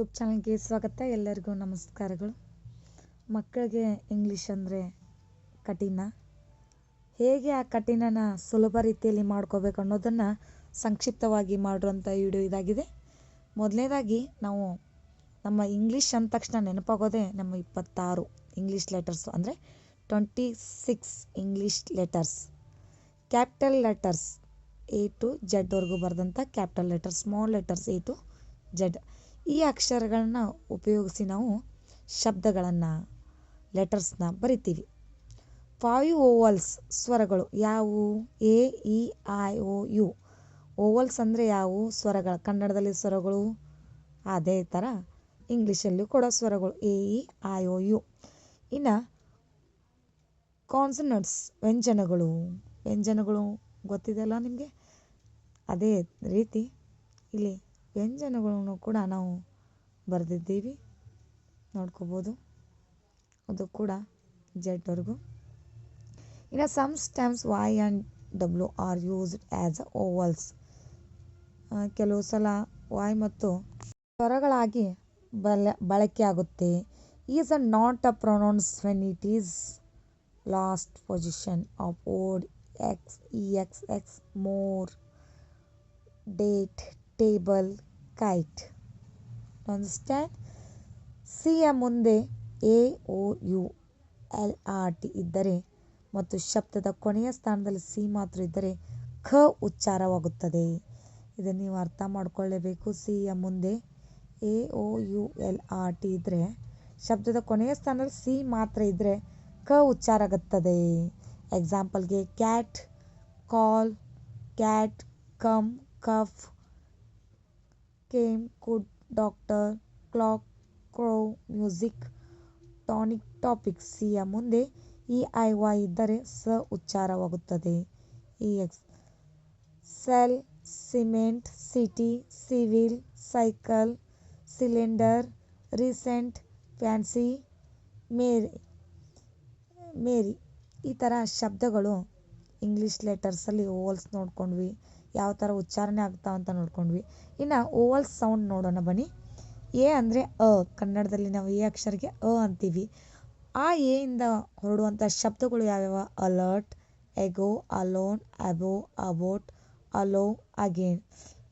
YouTube ಚಾನಲ್ಗೆ ಸ್ವಾಗತ. ಎಲ್ಲರಿಗೂ ನಮಸ್ಕಾರಗಳು. ಮಕ್ಕಳಿಗೆ ಇಂಗ್ಲೀಷ್ ಅಂದರೆ ಕಠಿಣ. ಹೇಗೆ ಆ ಕಠಿಣನ ಸುಲಭ ರೀತಿಯಲ್ಲಿ ಮಾಡ್ಕೋಬೇಕು ಅನ್ನೋದನ್ನು ಸಂಕ್ಷಿಪ್ತವಾಗಿ ಮಾಡಿರುವಂಥ ವಿಡಿಯೋ ಇದಾಗಿದೆ. ಮೊದಲನೇದಾಗಿ ನಾವು ನಮ್ಮ ಇಂಗ್ಲೀಷ್ ಅಂದ ತಕ್ಷಣ ನೆನಪಾಗೋದೇ ನಮ್ಮ ಇಪ್ಪತ್ತಾರು ಇಂಗ್ಲೀಷ್ ಲೆಟರ್ಸ್ ಅಂದರೆ twenty six English letters capital letters A to ಜೆಡ್ವರೆಗೂ ಬರೆದಂಥ capital letters small letters A to Z ಈ ಅಕ್ಷರಗಳನ್ನ ಉಪಯೋಗಿಸಿ ನಾವು ಶಬ್ದಗಳನ್ನು ಲೆಟರ್ಸ್ನ ಬರಿತೀವಿ. ಫೈವ್ ಓವಲ್ಸ್ ಸ್ವರಗಳು ಯಾವುವು? A E I O U vowels ಅಂದರೆ ಯಾವುವು? ಸ್ವರಗಳು ಕನ್ನಡದಲ್ಲಿ ಸ್ವರಗಳು. ಅದೇ ಥರ ಇಂಗ್ಲೀಷಲ್ಲೂ ಕೂಡ ಸ್ವರಗಳು A E I O U ಇನ್ನು ಕಾನ್ಸನಟ್ಸ್ ವ್ಯಂಜನಗಳು. ವ್ಯಂಜನಗಳು ಗೊತ್ತಿದೆಯಲ್ಲ ನಿಮಗೆ? ಅದೇ ರೀತಿ ಇಲ್ಲಿ ವ್ಯಂಜನಗಳನ್ನು ಕೂಡ ನಾವು ಬರೆದಿದ್ದೀವಿ. ನೋಡ್ಕೋಬೋದು. ಅದು ಕೂಡ ಜೆಡ್ವರೆಗೂ ಇನ್ನು some stamps Y and W are used as vowels ಕೆಲವು ಸಲ ವಾಯ್ ಮತ್ತು ಸ್ವರಗಳಾಗಿ ಬಲ, ಬಳಕೆ ಆಗುತ್ತೆ. Is a not a pronounce when it is last position of word X E X X more date table kite understand ಯ ಮುಂದೆ A O U L R T ಇದ್ದರೆ ಮತ್ತು ಶಬ್ದದ ಕೊನೆಯ ಸ್ಥಾನದಲ್ಲಿ ಸಿ ಮಾತ್ರ ಇದ್ದರೆ ಖ ಉಚ್ಚಾರವಾಗುತ್ತದೆ. ಇದನ್ನು ನೀವು ಅರ್ಥ ಸಿ ಯ ಮುಂದೆ A O U L R T ಇದ್ದರೆ ಶಬ್ದದ ಕೊನೆಯ ಸ್ಥಾನದಲ್ಲಿ ಸಿ ಮಾತ್ರ ಇದ್ದರೆ ಕ ಉಚ್ಚಾರ ಆಗುತ್ತದೆ ಎಕ್ಸಾಂಪಲ್ಗೆ cat call cat come cuff came could doctor clock crow music tonic topic ಸಿಯ ಮುಂದೆ ಇ ಐ ವೈ ಇದ್ದರೆ ಸ ಉಚ್ಚಾರವಾಗುತ್ತದೆ. E X cell cement city civil cycle cylinder recent fancy ಮೇರಿ ಮೇರಿ ಈ ಥರ ಶಬ್ದಗಳು ಇಂಗ್ಲೀಷ್ ಲೆಟರ್ಸಲ್ಲಿ ಹೋಲ್ಸ್ ನೋಡ್ಕೊಂಡ್ವಿ. ಯಾವ ಥರ ಉಚ್ಚಾರಣೆ ಆಗ್ತಾವ ಅಂತ ನೋಡ್ಕೊಂಡ್ವಿ. ಇನ್ನು ಓವಲ್ ಸೌಂಡ್ ನೋಡೋಣ ಬನ್ನಿ. ಎ ಅಂದರೆ ಅ, ಕನ್ನಡದಲ್ಲಿ ನಾವು ಎ ಅಕ್ಷರಕ್ಕೆ ಅ ಅಂತೀವಿ. ಆ ಎ ಇಂದ ಹೊರಡುವಂಥ ಶಬ್ದಗಳು ಯಾವ್ಯಾವ? Alert, ago, alone, above, about, allow, again.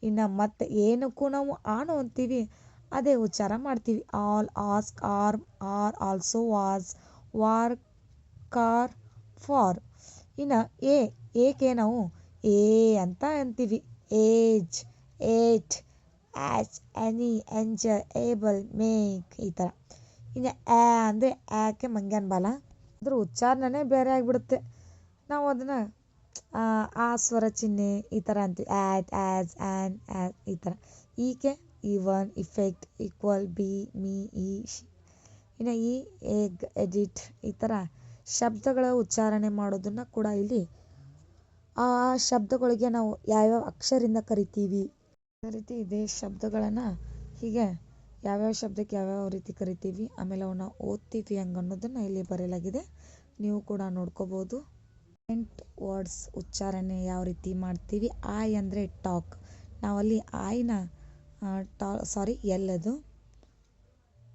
ಇನ್ನು ಮತ್ತೆ ಏನಕ್ಕೂ ನಾವು ಆನು ಅಂತೀವಿ. ಅದೇ ಉಚ್ಚಾರ ಮಾಡ್ತೀವಿ. All, ask are are, also, was, war, car, for. ಇನ್ನು ಎ, ಏಕೆ ನಾವು ಎ ಅಂತ ಅಂತೀವಿ. Age eight arch any anger able make ಈ ಥರ ಇನ್ನು ಆ ಅಂದರೆ ಆಕೆ ಮಂಗ್ಯಾನ ಬಾಲ. ಅದ್ರ ಉಚ್ಚಾರಣೆ ಬೇರೆ ಆಗಿಬಿಡುತ್ತೆ. ನಾವು ಅದನ್ನು, ಆ ಸ್ವರ ಚಿಹ್ನೆ ಈ ಥರ ಅಂತೀವಿ. ಆ್ಯಟ್ ಆ್ಯಸ್ ಆ್ಯನ್ ಆ್ಯಸ್ ಈ ಥರ ಈಕೆ even effect equal be me ಈ ಇನ್ನು ಈ ಎಗ್ ಎಡಿಟ್ ಈ ಥರ ಶಬ್ದಗಳ ಉಚ್ಚಾರಣೆ ಮಾಡೋದನ್ನು ಕೂಡ ಇಲ್ಲಿ ಆ ಶಬ್ದಗಳಿಗೆ ನಾವು ಯಾವ್ಯಾವ ಅಕ್ಷರದಿಂದ ಕರಿತೀವಿ? ಅದೇ ರೀತಿ ಇದೇ ಶಬ್ದಗಳನ್ನು ಹೀಗೆ ಯಾವ್ಯಾವ ಶಬ್ದಕ್ಕೆ ಯಾವ್ಯಾವ ರೀತಿ ಕರಿತೀವಿ? ಆಮೇಲೆ ಅವನ್ನ ಓದ್ತೀವಿ ಹಂಗೆ ಅನ್ನೋದನ್ನು ಇಲ್ಲಿ ಬರೆಯಲಾಗಿದೆ. ನೀವು ಕೂಡ ನೋಡ್ಕೋಬೋದು. ಎಂಟ್ ವರ್ಡ್ಸ್ ಉಚ್ಚಾರಣೆ ಯಾವ ರೀತಿ ಮಾಡ್ತೀವಿ? ಆಯ್ ಅಂದರೆ ಟಾಕ್ ನಾವಲ್ಲಿ ಆಯ್ನ ಟಾ ಸಾರಿ ಎಲ್ ಅದು.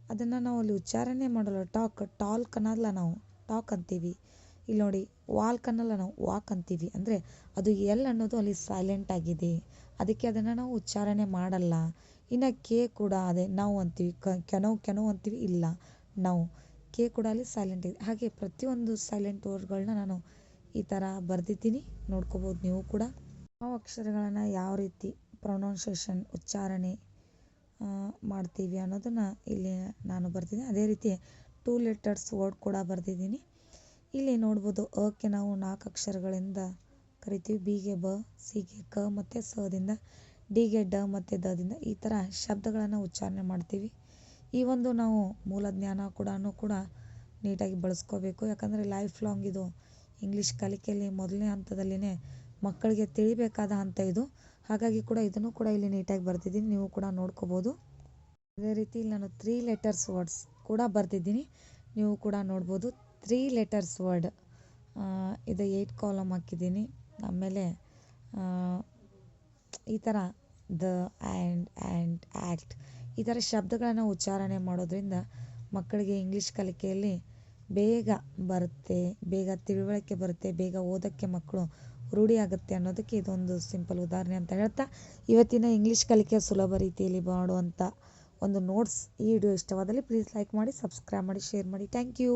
ಅದನ್ನು ನಾವು ಅಲ್ಲಿ ಉಚ್ಚಾರಣೆ ಮಾಡಲ್ಲ. ಟಾಕ್ ಟಾಲ್ಕ್ ಅನ್ನೋದಲ್ಲ ನಾವು. ಟಾಕ್ ಅಂತೀವಿ. ಇಲ್ಲಿ ನೋಡಿ ವಾಲ್ಕ್ ಅನ್ನಲ್ಲ ನಾವು ವಾಕ್ ಅಂತೀವಿ. ಅಂದರೆ ಅದು ಎಲ್ ಅನ್ನೋದು ಅಲ್ಲಿ ಸೈಲೆಂಟ್ ಆಗಿದೆ. ಅದಕ್ಕೆ ಅದನ್ನು ನಾವು ಉಚ್ಚಾರಣೆ ಮಾಡಲ್ಲ. ಇನ್ನು ಕೆ ಕೂಡ ಅದೇ ನಾವು ಅಂತೀವಿ. ಕ, ಕೆನೋ ಕೆನೋ ಅಂತೀವಿ. ಇಲ್ಲ, ನಾವು. ಕೆ ಕೂಡ ಅಲ್ಲಿ ಸೈಲೆಂಟ್ ಇದೆ ಹಾಗೆ ಪ್ರತಿಯೊಂದು ಸೈಲೆಂಟ್ ವರ್ಡ್ಗಳನ್ನ ನಾನು ಈ ಥರ ಬರೆದಿದ್ದೀನಿ. ನೋಡ್ಕೋಬೋದು ನೀವು ಕೂಡ. ಯಾವ ಅಕ್ಷರಗಳನ್ನು ಯಾವ ರೀತಿ ಪ್ರೊನೌನ್ಸೇಷನ್ ಉಚ್ಚಾರಣೆ ಮಾಡ್ತೀವಿ ಅನ್ನೋದನ್ನು ಇಲ್ಲಿ ನಾನು ಬರ್ತಿದ್ದೀನಿ ಅದೇ ರೀತಿ ಟೂ ಲೆಟರ್ಸ್ ವರ್ಡ್ ಕೂಡ ಬರೆದಿದ್ದೀನಿ. ಇಲ್ಲಿ ನೋಡ್ಬೋದು ಅಕ್ಕೆ ನಾವು ನಾಲ್ಕು ಅಕ್ಷರಗಳಿಂದ ಕರಿತೀವಿ. ಬಿಗೆ ಬ, ಸಿ ಗೆ ಕ ಮತ್ತು ಸದಿಂದ ಡಿಗೆ ಡ ಮತ್ತು ದದಿಂದ ಈ ಥರ ಶಬ್ದಗಳನ್ನು ಉಚ್ಚಾರಣೆ ಮಾಡ್ತೀವಿ. ಈ ಒಂದು ನಾವು ಮೂಲ ಜ್ಞಾನ ಕೂಡ ಕೂಡ ನೀಟಾಗಿ ಬಳಸ್ಕೋಬೇಕು. ಯಾಕಂದರೆ ಲೈಫ್ ಲಾಂಗ್ ಇದು ಇಂಗ್ಲೀಷ್ ಕಲಿಕೆಯಲ್ಲಿ ಮೊದಲನೇ ಹಂತದಲ್ಲಿನೇ ಮಕ್ಕಳಿಗೆ ತಿಳಿಬೇಕಾದ ಹಂತ ಇದು. ಹಾಗಾಗಿ ಕೂಡ ಇದನ್ನು ಕೂಡ ಇಲ್ಲಿ ನೀಟಾಗಿ ಬರ್ತಿದ್ದೀನಿ. ನೀವು ಕೂಡ ನೋಡ್ಕೋಬೋದು. ಅದೇ ರೀತಿ ನಾನು ತ್ರೀ ಲೆಟರ್ಸ್ ವರ್ಡ್ಸ್ ಕೂಡ ಬರ್ತಿದ್ದೀನಿ. ನೀವು ಕೂಡ ನೋಡ್ಬೋದು. ತ್ರೀ ಲೆಟರ್ಸ್ ವರ್ಡ್ ಇದು ಏಯ್ಟ್ ಕಾಲಮ್ ಹಾಕಿದ್ದೀನಿ. ಆಮೇಲೆ ಈ ಥರ ದ ಆ್ಯಂಡ್ ಆ್ಯಂಡ್ ಆ್ಯಕ್ಟ್ ಈ ಥರ ಶಬ್ದಗಳನ್ನು ಉಚ್ಚಾರಣೆ ಮಾಡೋದ್ರಿಂದ ಮಕ್ಕಳಿಗೆ ಇಂಗ್ಲೀಷ್ ಕಲಿಕೆಯಲ್ಲಿ ಬೇಗ ಬರುತ್ತೆ, ಬೇಗ ತಿಳುವಳಿಕೆ ಬರುತ್ತೆ, ಬೇಗ ಓದೋಕ್ಕೆ ಮಕ್ಕಳು ರೂಢಿ ಆಗುತ್ತೆ ಅನ್ನೋದಕ್ಕೆ ಇದೊಂದು ಸಿಂಪಲ್ ಉದಾಹರಣೆ ಅಂತ ಹೇಳ್ತಾ, ಇವತ್ತಿನ ಇಂಗ್ಲೀಷ್ ಕಲಿಕೆ ಸುಲಭ ರೀತಿಯಲ್ಲಿ ಮಾಡುವಂಥ ಒಂದು ನೋಟ್ಸ್ ಈ ವಿಡಿಯೋ ಇಷ್ಟವಾದಲ್ಲಿ ಪ್ಲೀಸ್ ಲೈಕ್ ಮಾಡಿ ಸಬ್ಸ್ಕ್ರೈಬ್ ಮಾಡಿ ಶೇರ್ ಮಾಡಿ. Thank you